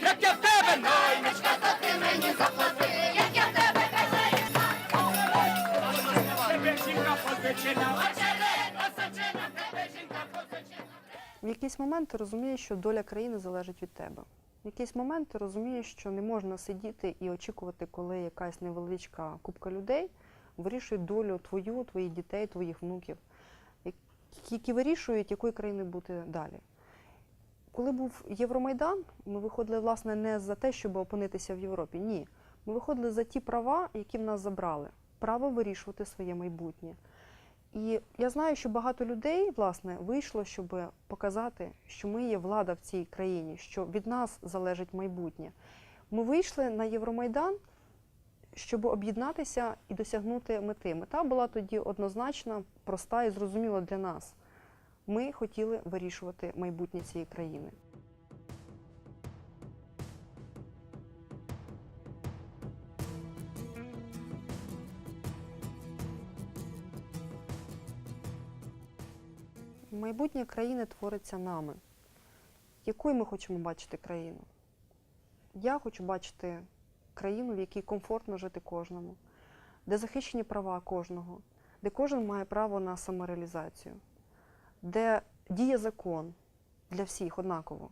Як я в тебе наймичка, то ти мені заплати. Як я в тебе Тебе жінка позичена. Тебе жінка позичена. В якийсь момент ти розумієш, що доля країни залежить від тебе. В якийсь момент ти розумієш, що не можна сидіти і очікувати, коли якась невеличка купка людей вирішує долю твою, твоїх дітей, твоїх внуків, які вирішують, якою країною бути далі. Коли був Євромайдан, ми виходили власне не за те, щоб опинитися в Європі. Ні. Ми виходили за ті права, які в нас забрали. Право вирішувати своє майбутнє. І я знаю, що багато людей власне вийшло, щоб показати, що ми є влада в цій країні, що від нас залежить майбутнє. Ми вийшли на Євромайдан, щоб об'єднатися і досягнути мети. Мета була тоді однозначна, проста і зрозуміла для нас. Ми хотіли вирішувати майбутнє цієї країни. Майбутнє країни твориться нами. Якою ми хочемо бачити країну? Я хочу бачити країну, в якій комфортно жити кожному, де захищені права кожного, де кожен має право на самореалізацію, де діє закон для всіх однаково.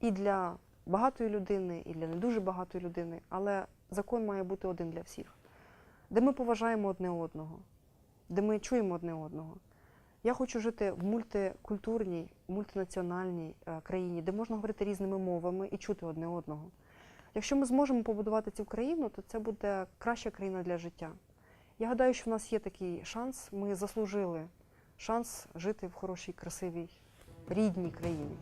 І для багатої людини, і для не дуже багатої людини, але закон має бути один для всіх, де ми поважаємо одне одного, де ми чуємо одне одного. Я хочу жити в мультикультурній, мультинаціональній е, країні, де можна говорити різними мовами і чути одне одного. Якщо ми зможемо побудувати цю країну, то це буде краща країна для життя. Я гадаю, що в нас є такий шанс. Ми заслужили шанс жити в хорошій, красивій, рідній країні.